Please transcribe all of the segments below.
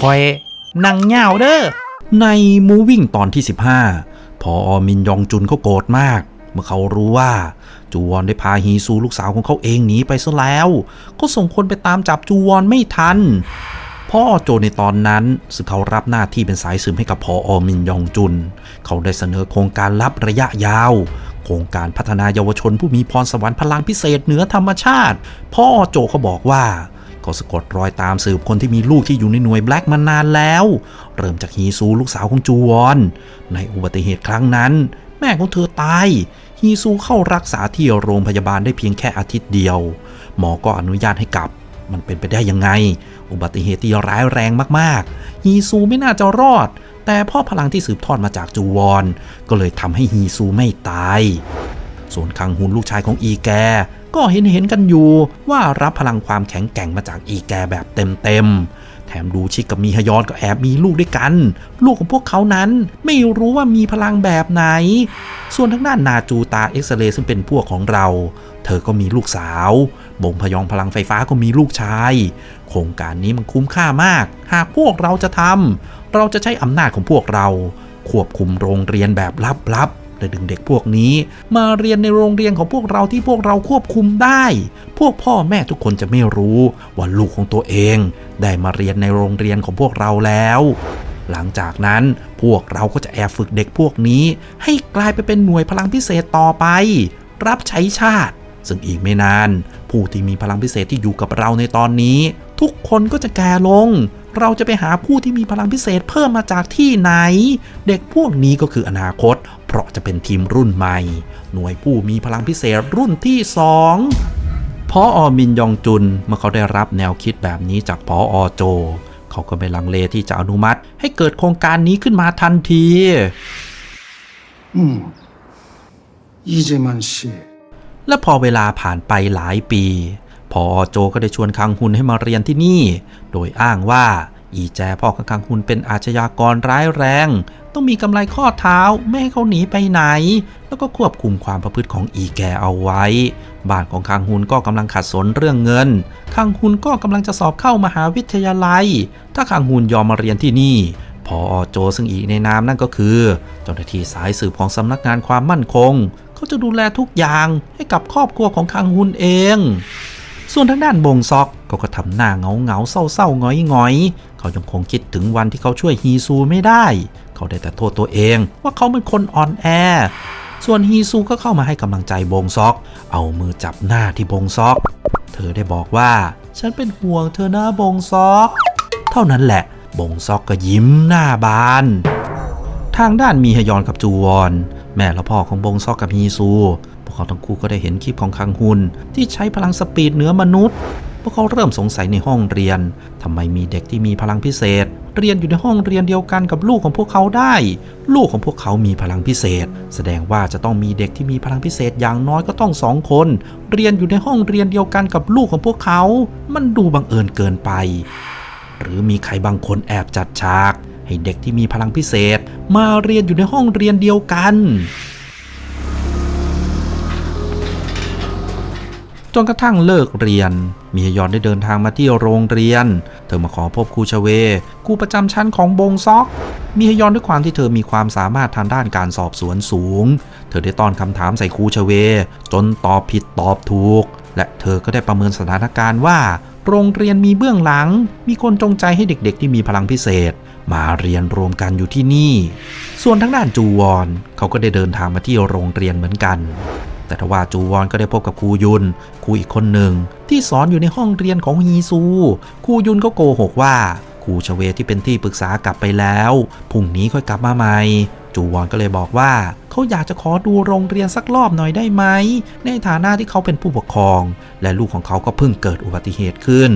คอยนั่งเหงาเด้อในมูวิ่งตอนที่ 15 พออมินยองจุนเขาโกรธมาก เมื่อเขารู้ว่าจูวอนได้พาฮีซูลูกสาวของเขาเองหนีไปซะแล้ว ก็ส่งคนไปตามจับจูวอนไม่ทันพ่อโจในตอนนั้นซึ่งเขารับหน้าที่เป็นสายสืบให้กับพออมินยองจุน เขาได้เสนอโครงการลับระยะยาว โครงการพัฒนาเยาวชนผู้มีพรสวรรค์พลังพิเศษเหนือธรรมชาติ พ่อโจเขาบอกว่า เขาสะกดรอยตามสืบคนที่มีลูกที่อยู่ในหน่วยแบล็กมานานแล้ว เริ่มจากฮีซูลูกสาวของจูวอน ในอุบัติเหตุครั้งนั้น แม่ของเธอตาย ฮีซูเข้ารักษาที่โรงพยาบาลได้เพียงแค่อาทิตย์เดียว หมอก็อนุญาตให้กลับ มันเป็นไปได้ยังไง อุบัติเหตุที่ร้ายแรงมากๆ ฮีซูไม่น่าจะรอด แต่พ่อพลังที่สืบทอดมาจากจูวอน ก็เลยทำให้ฮีซูไม่ตายส่วนคังฮุนลูกชายของอีแก ก็เห็นเห็นๆกันอยู่ว่ารับพลังความแข็งแกร่งมาจากอีแกแบบเต็มๆแถมดูชิกกับมีฮยอนก็แอบมีลูกด้วยกัน ลูกของพวกเขานั้นไม่รู้ว่ามีพลังแบบไหน ส่วนทางด้านนาจูตาเอ็กซเรย์ซึ่งเป็นพวกของเรา เธอก็มีลูกสาวบงพยองพลังไฟฟ้าก็มีลูกชาย โครงการนี้มันคุ้มค่ามาก หากพวกเราจะทำเราจะใช้อำนาจของพวกเรา ควบคุมโรงเรียนแบบลับๆ และดึงเด็กพวกนี้ มาเรียนในโรงเรียนของพวกเราที่พวกเราควบคุมได้ พวกพ่อแม่ทุกคนจะไม่รู้ว่าลูกของตัวเอง ได้มาเรียนในโรงเรียนของพวกเราแล้ว หลังจากนั้นพวกเราก็จะแอบฝึกเด็กพวกนี้ ให้กลายไปเป็นหน่วยพลังพิเศษต่อไป รับใช้ชาติ ซึ่งอีกไม่นาน ผู้ที่มีพลังพิเศษที่อยู่กับเราในตอนนี้ ทุกคนก็จะแก่ลงเราจะไปหาผู้ที่มีพลังพิเศษเพิ่มมาจากที่ไหน เด็กพวกนี้ก็คืออนาคต เพราะจะเป็นทีมรุ่นใหม่ หน่วยผู้มีพลังพิเศษรุ่นที่ 2พอออมินยองจุนเมื่อเขาได้รับแนวคิดแบบนี้จากพอออโจ เขาก็ไม่ลังเลที่จะอนุมัติ ให้เกิดโครงการนี้ขึ้นมาทันทีอืมและพอเวลาผ่านไปหลายปีพอโจก็ได้ชวนคังฮุนให้มาเรียนที่นี่ โดยอ้างว่า อีแจพ่อของคังฮุนเป็นอาชญากรร้ายแรง ต้องมีกำไรข้อเท้าไม่ให้เขาหนีไปไหน แล้วก็ควบคุมความประพฤติของอีแกเอาไว้ บ้านของคังฮุนก็กำลังขัดสนเรื่องเงินคังฮุนก็กำลังจะสอบเข้ามหาวิทยาลัย ถ้าคังฮุนยอมมาเรียนที่นี่พอโจซึ่งอีกในนามนั่นก็คือเจ้าหน้าที่สายสืบของสำนักงานความมั่นคง เขาจะดูแลทุกอย่างให้กับครอบครัวของคังฮุนเอง ส่วนทางด้านบงซอกเขาก็ทำหน้าเงาเงาเศร้าเศร้าๆหงอยหงอยเขายังคงคิดถึงวันที่เขาช่วยฮีซูไม่ได้ เขาได้แต่โทษตัวเองว่าเขาเป็นคนอ่อนแอ ส่วนฮีซูก็เข้ามาให้กำลังใจบงซอก เอามือจับหน้าที่บงซอก เธอได้บอกว่า ฉันเป็นห่วงเธอนะบงซอก เท่านั้นแหละบงซอกก็ยิ้มหน้าบาน ทางด้านมีฮยอนกับจูวอน แม่และพ่อของบงซอกกับฮีซู ขาทั้งคู่ก็ได้เห็นคลิปของคังฮุนที่ใช้พลังสปีดเหนือมนุษย์ พวกเขาเริ่มสงสัยในห้องเรียนทำไมมีเด็กที่มีพลังพิเศษ เรียนอยู่ในห้องเรียนเดียวกันกับลูกของพวกเขาได้ ลูกของพวกเขามีพลังพิเศษ แสดงว่าจะต้องมีเด็กที่มีพลังพิเศษอย่างน้อยก็ต้องสองคน เรียนอยู่ในห้องเรียนเดียวกันกับลูกของพวกเขา มันดูบังเอิญเกินไป หรือมีใครบางคนแอบจัดฉาก ให้เด็กที่มีพลังพิเศษ มาเรียนอยู่ในห้องเรียนเดียวกัน นกระทั่งเลิกเรียน มียอนได้เดินทางมาที่โรงเรียน เธอมาขอพบครูชเวครูประจำชั้นของบงซอก มียอนด้วยความที่เธอมีความสามารถทางด้านการสอบสวนสูง เธอได้ตอนคำถามใส่ครูชเว จนตอบผิดตอบถูก และเธอก็ได้ประเมินสถานการณ์ว่า โรงเรียนมีเบื้องหลัง มีคนจงใจให้เด็กๆ ที่มีพลังพิเศษมาเรียนรวมกันอยู่ที่นี่ ส่วนทางด้านจูวอนเขาก็ได้เดินทางมาที่โรงเรียนเหมือนกัน แต่ทว่าจูวอนก็ได้พบกับครูยุนครูอีกคนหนึ่ง ที่สอนอยู่ในห้องเรียนของฮีซู ครูยุนก็โกหกว่าครูชเวที่เป็นที่ปรึกษากลับไปแล้วพรุ่งนี้ค่อยกลับมาใหม่ จูวอนก็เลยบอกว่าเขาอยากจะขอดูโรงเรียนสักรอบหน่อยได้ไหม ในฐานะที่เขาเป็นผู้ปกครอง และลูกของเขาก็เพิ่งเกิดอุบัติเหตุขึ้น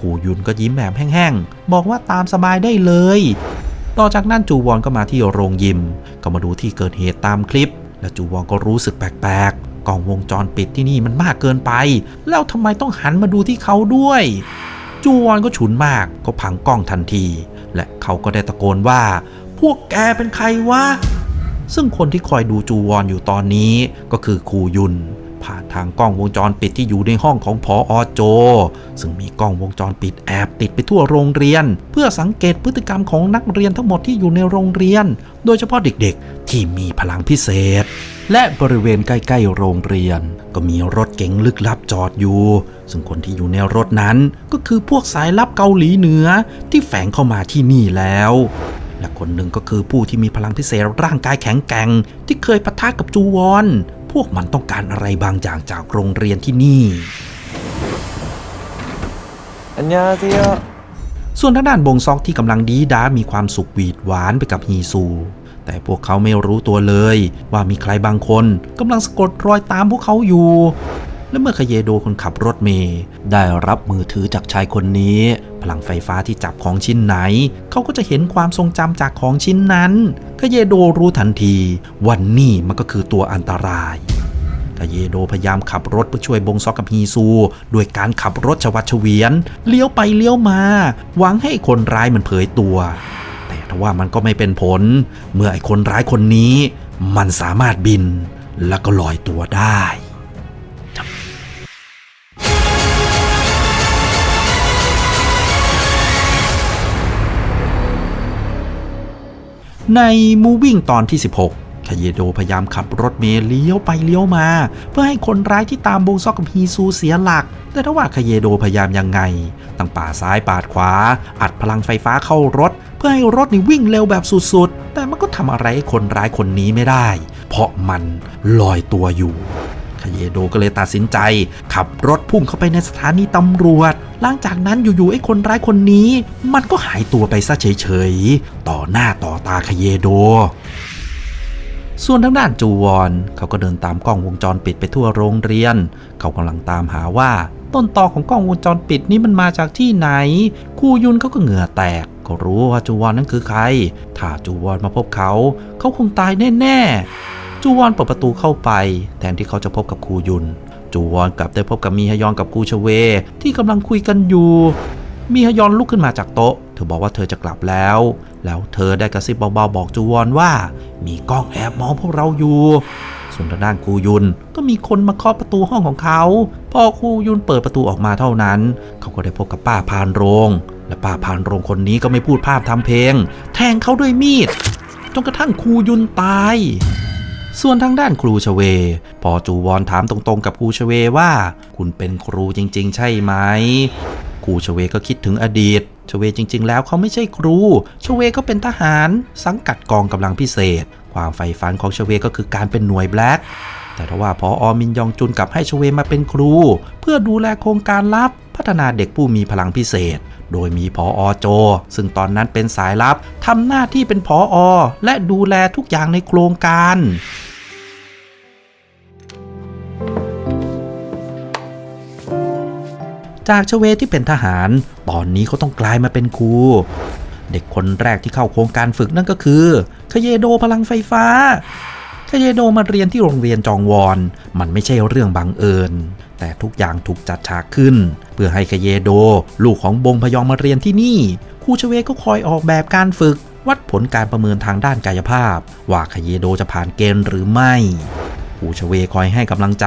ครูยุนก็ยิ้มแบบแห้งๆบอกว่าตามสบายได้เลยต่อจากนั้นจูวอนก็มาที่โรงยิม ก็มาดูที่เกิดเหตุตามคลิป และจูวอนก็รู้สึกแปลกๆ กล้องวงจรปิดที่นี่มันมากเกินไป แล้วทำไมต้องหันมาดูที่เขาด้วย จูวอนก็ฉุนมากก็พังกล้องทันที และเขาก็ได้ตะโกนว่า พวกแกเป็นใครวะซึ่งคนที่คอยดูจูวอนอยู่ตอนนี้ก็คือครูยุน ผ่านทางกล้องวงจรปิดที่อยู่ในห้องของพออโจ ซึ่งมีกล้องวงจรปิดแอบติดไปทั่วโรงเรียน เพื่อสังเกตพฤติกรรมของนักเรียนทั้งหมดที่อยู่ในโรงเรียน โดยเฉพาะเด็กๆ ที่มีพลังพิเศษ และบริเวณใกล้ๆโรงเรียน ก็มีรถเก๋งลึกลับจอดอยู่ ซึ่งคนที่อยู่ในรถนั้นก็คือพวกสายลับเกาหลีเหนือที่แฝงเข้ามาที่นี่แล้ว และคนหนึ่งก็คือผู้ที่มีพลังพิเศษร่างกายแข็งแกร่งที่เคยปะทะกับจูวอน พวกมันต้องการอะไรบางอย่างจากโรงเรียนที่นี่ อัญญาเซียส่วนทางด้านบงซอกที่กำลังดีด้ามีความสุขหวีดหวานไปกับฮีซู แต่พวกเขาไม่รู้ตัวเลย ว่ามีใครบางคนกำลังสะกดรอยตามพวกเขาอยู่ และเมื่อคเยโดคนขับรถเมย์ได้รับมือถือจากชายคนนี้ พลังไฟฟ้าที่จับของชิ้นไหน เขาก็จะเห็นความทรงจำจากของชิ้นนั้นคเยโดรู้ทันทีว่านี่มันก็คือตัวอันตรายกาเยโดพยายามขับรถเพื่อช่วยบงซอกกับฮีซูด้วยการขับรถชวัดเฉวียน เลี้ยวไปเลี้ยวมา หวังให้คนร้ายมันเผยตัว แต่ทว่ามันก็ไม่เป็นผล เมื่อไอ้คนร้ายคนนี้ มันสามารถบินแล้วก็ลอยตัวได้ ในมูวิ่งตอนที่ 16 คาเยโดพยายามขับรถเมล์เลี้ยวไปเลี้ยวมา เพื่อให้คนร้ายที่ตามบงซอกกับฮีซูเสียหลัก แต่ถ้าว่าคาเยโดพยายามยังไงตั้งป่าซ้ายปาดขวา อัดพลังไฟฟ้าเข้ารถ เพื่อให้รถนี่วิ่งเร็วแบบสุดๆ แต่มันก็ทำอะไรให้คนร้ายคนนี้ไม่ได้ เพราะมันลอยตัวอยู่ คเยโดก็เลยตัดสินใจ ขับรถพุ่งเข้าไปในสถานีตำรวจ หลังจากนั้นอยู่ๆไอ้คนร้ายคนนี้ มันก็หายตัวไปซะเฉยๆ ต่อหน้าต่อตาคเยโดส่วนทางด้านจูวอนเขาก็เดินตามกล้องวงจรปิดไปทั่วโรงเรียน เขากำลังตามหาว่า ต้นตอของกล้องวงจรปิดนี้มันมาจากที่ไหน คูยุนเขาก็เหงื่อแตกเขารู้ว่าจูวอนนั้นคือใคร ถ้าจูวอนมาพบเขา เขาคงตายแน่ๆ จูวอนเปิดประตูเข้าไป แทนที่เขาจะพบกับครูยุน จูวอนกลับได้พบกับมีฮยอนกับกูชเว ที่กำลังคุยกันอยู่ มีฮยอนลุกขึ้นมาจากโต๊ะ เธอบอกว่าเธอจะกลับแล้ว แล้วเธอได้กระซิบเบาๆบอกจูวอนว่า มีกล้องแอบมองพวกเราอยู่ส่วนทางด้านครูยุนก็มีคนมาเคาะประตูห้องของเขา พอครูยุนเปิดประตูออกมาเท่านั้น เขาก็ได้พบกับป้าพานโรง และป้าพานโรงคนนี้ก็ไม่พูดภาพทำเพลง แทงเขาด้วยมีด จนกระทั่งครูยุนตาย ส่วนทางด้านครูชเว พอจูวอนถามตรงๆ กับครูชเวว่า คุณเป็นครูจริง ๆ ใช่ไหมครูชเวก็คิดถึงอดีตชเวจริง ๆ แล้วเขาไม่ใช่ครูชเวก็เป็นทหาร สังกัดกองกำลังพิเศษ ความใฝ่ฝันของชเวก็คือการเป็นหน่วยแบล็ก แต่ถ้าว่าพออมินยองจุนกลับให้ชเวมาเป็นครู เพื่อดูแลโครงการลับ พัฒนาเด็กผู้มีพลังพิเศษ โดยมีพออโจ ซึ่งตอนนั้นเป็นสายลับทำหน้าที่เป็นพออ และดูแลทุกอย่างในโครงการจากชเวที่เป็นทหาร ตอนนี้เขาต้องกลายมาเป็นครู เด็กคนแรกที่เข้าโครงการฝึกนั่นก็คือคเยโดพลังไฟฟ้า คเยโดมาเรียนที่โรงเรียนจองวอน มันไม่ใช่เรื่องบังเอิญ แต่ทุกอย่างถูกจัดฉากขึ้น เพื่อให้คเยโด ลูกของบงพยองมาเรียนที่นี่ครูชเวก็คอยออกแบบการฝึก วัดผลการประเมินทางด้านกายภาพ ว่าคเยโดจะผ่านเกณฑ์หรือไม่ครูชเวคอยให้กำลังใจ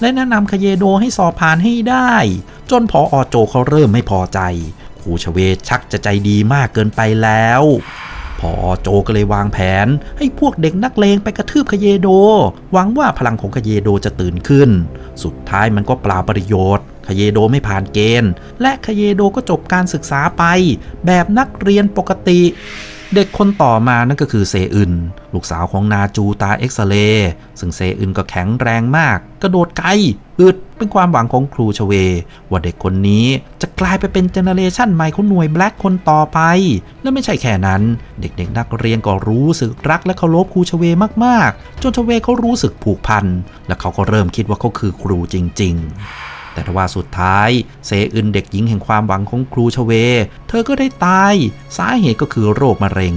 และแนะนำคเยโดให้สอบผ่านให้ได้ จนพออโจเขาเริ่มไม่พอใจครูชเวชักจะใจดีมากเกินไปแล้ว พอโจก็เลยวางแผน ให้พวกเด็กนักเลงไปกระทืบคเยโด หวังว่าพลังของคเยโดจะตื่นขึ้น สุดท้ายมันก็เปล่าประโยชน์คเยโดไม่ผ่านเกณฑ์ และคเยโดก็จบการศึกษาไป แบบนักเรียนปกติ เด็กคนต่อมานั่นก็คือเซอึน ลูกสาวของนาจูตาเอ็กซเรย์ซึ่งเซอึนก็แข็งแรงมาก กระโดดไกลอึด เป็นความหวังของครูชเว ว่าเด็กคนนี้จะกลายไปเป็นเจเนเรชันใหม่ของหน่วยแบล็กคนต่อไป และไม่ใช่แค่นั้น เด็กๆนักเรียนก็รู้สึกรักและเคารพครูชเวมากๆ จนชเวเขารู้สึกผูกพัน และเขาก็เริ่มคิดว่าเขาคือครูจริง ๆแต่ทว่าสุดท้ายเซอึนเด็กหญิงแห่งความหวังของครูชเว เธอก็ได้ตาย สาเหตุก็คือโรคมะเร็ง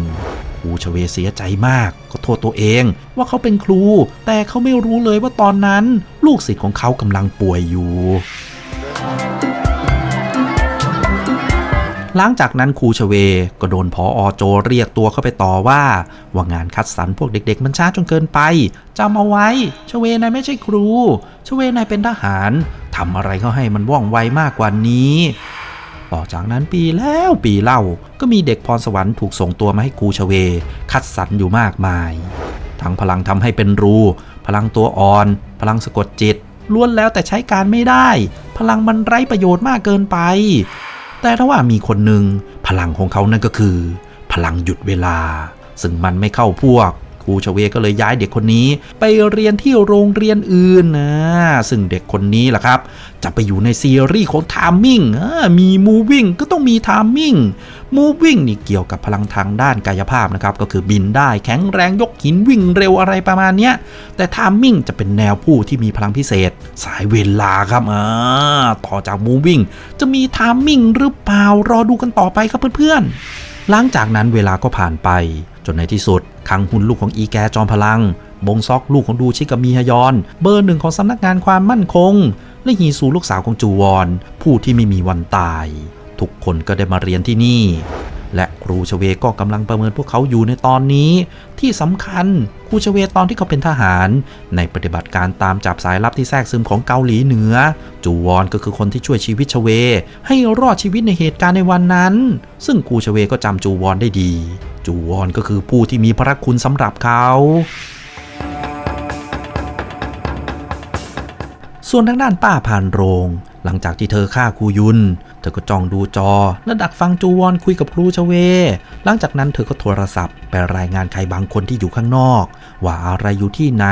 ครูชเวเสียใจมาก ก็โทษตัวเองว่าเขาเป็นครู แต่เขาไม่รู้เลยว่าตอนนั้น ลูกศิษย์ของเขากำลังป่วยอยู่ หลังจากนั้นครูชเวก็โดนพออโจเรียกตัวเข้าไปต่อว่า ว่างานคัดสรรพวกเด็ก ๆ มันช้าจนเกินไปจำเอาไว้ชเวนายไม่ใช่ครูชเวนายเป็นทหารทำอะไรเขาให้มันว่องไวมากกว่านี้ ต่อจากนั้นปีแล้วปีเล่าก็มีเด็กพรสวรรค์ถูกส่งตัวมาให้ครูชเว คัดสรรอยู่มากมาย ทั้งพลังทำให้เป็นรู พลังตัวอ่อน พลังสะกดจิตล้วนแล้วแต่ใช้การไม่ได้ พลังมันไร้ประโยชน์มากเกินไป แต่ถ้าว่ามีคนหนึ่งพลังของเขานั่นก็คือ พลังหยุดเวลา ซึ่งมันไม่เข้าพวก ครูชเวก็เลยย้ายเด็กคนนี้ ไปเรียนที่โรงเรียนอื่นนะ ซึ่งเด็กคนนี้ล่ะครับ จะไปอยู่ในซีรีส์ของ Timing อ่ามี Moving ก็ต้องมี Timing Moving นี่เกี่ยวกับพลังทางด้านกายภาพนะครับ ก็คือบินได้แข็งแรงยกหินวิ่งเร็วอะไรประมาณเนี้ย แต่ Timing จะเป็นแนวผู้ที่มีพลังพิเศษ สายเวลาครับอ่าต่อจาก Moving จะมี Timing หรือเปล่ารอดูกันต่อไปครับเพื่อนๆ หลังจากนั้นเวลาก็ผ่านไป จนในที่สุด คังหุนลูกของอีแกจอมพลัง บงซอกลูกของดูชิกับมีฮยอน เบอร์หนึ่งของสำนักงานความมั่นคง และฮีซูลูกสาวของจูวอน ผู้ที่ไม่มีวันตาย ทุกคนก็ได้มาเรียนที่นี่ และครูชเวก็กำลังประเมินพวกเขาอยู่ในตอนนี้ ที่สำคัญครูชเวตอนที่เขาเป็นทหาร ในปฏิบัติการตามจับสายลับที่แทรกซึมของเกาหลีเหนือ จูวอนก็คือคนที่ช่วยชีวิตชเว ให้รอดชีวิตในเหตุการณ์ในวันนั้น ซึ่งครูชเวก็จำจูวอนได้ดี จูวอนก็คือผู้ที่มีพระคุณสำหรับเขาส่วนทางด้านป้าพานโรง หลังจากที่เธอฆ่าครูยุน เธอก็จ้องดูจอ และดักฟังจูวอนคุยกับครูชเว หลังจากนั้นเธอก็โทรศัพท์ ไปรายงานใครบางคนที่อยู่ข้างนอก ว่าอะไรอยู่ที่ไหน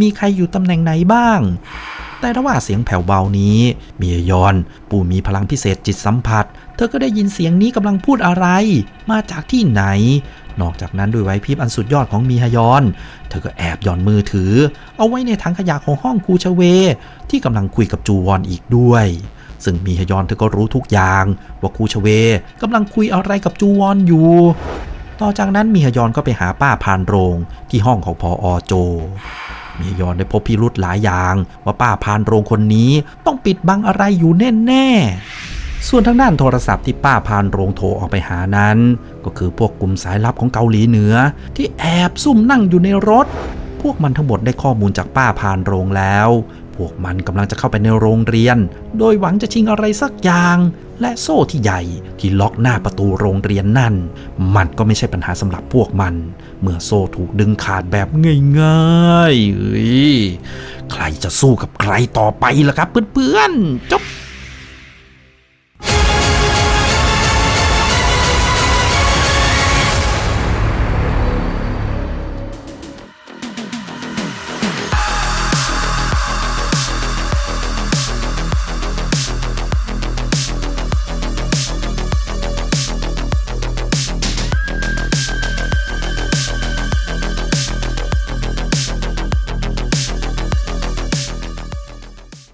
มีใครอยู่ตำแหน่งไหนบ้าง แต่ถ้าว่าเสียงแผ่วเบานี้มียยอน ปู่มีพลังพิเศษจิตสัมผัส เธอก็ได้ยินเสียงนี้กำลังพูดอะไร มาจากที่ไหน นอกจากนั้นด้วยไหวพริบอันสุดยอดของมีฮยอน เธอก็แอบหย่อนมือถือ เอาไว้ในถังขยะของห้องครูชเว ที่กำลังคุยกับจูวอนอีกด้วย ซึ่งมีฮยอนเธอก็รู้ทุกอย่างว่าครูชเวกำลังคุยอะไรกับจูวอนอยู่ ต่อจากนั้นมีฮยอนก็ไปหาป้าพานโรงที่ห้องของพออโจมีฮยอนได้พบพิรุธหลายอย่าง ว่าป้าพานโรงคนนี้ต้องปิดบังอะไรอยู่แน่ๆ ส่วนทางด้านโทรศัพท์ที่ป้าพานโรงโทรออกไปหานั้น ก็คือพวกกลุ่มสายลับของเกาหลีเหนือ ที่แอบซุ่มนั่งอยู่ในรถพวกมันทั้งหมดได้ข้อมูลจากป้าพานโรงแล้ว พวกมันกำลังจะเข้าไปในโรงเรียน โดยหวังจะชิงอะไรสักอย่าง และโซ่ที่ใหญ่ที่ล็อกหน้าประตูโรงเรียนนั่น มันก็ไม่ใช่ปัญหาสำหรับพวกมัน เมื่อโซ่ถูกดึงขาดแบบง่ายๆใครจะสู้กับใครต่อไปล่ะครับเพื่อนๆจบ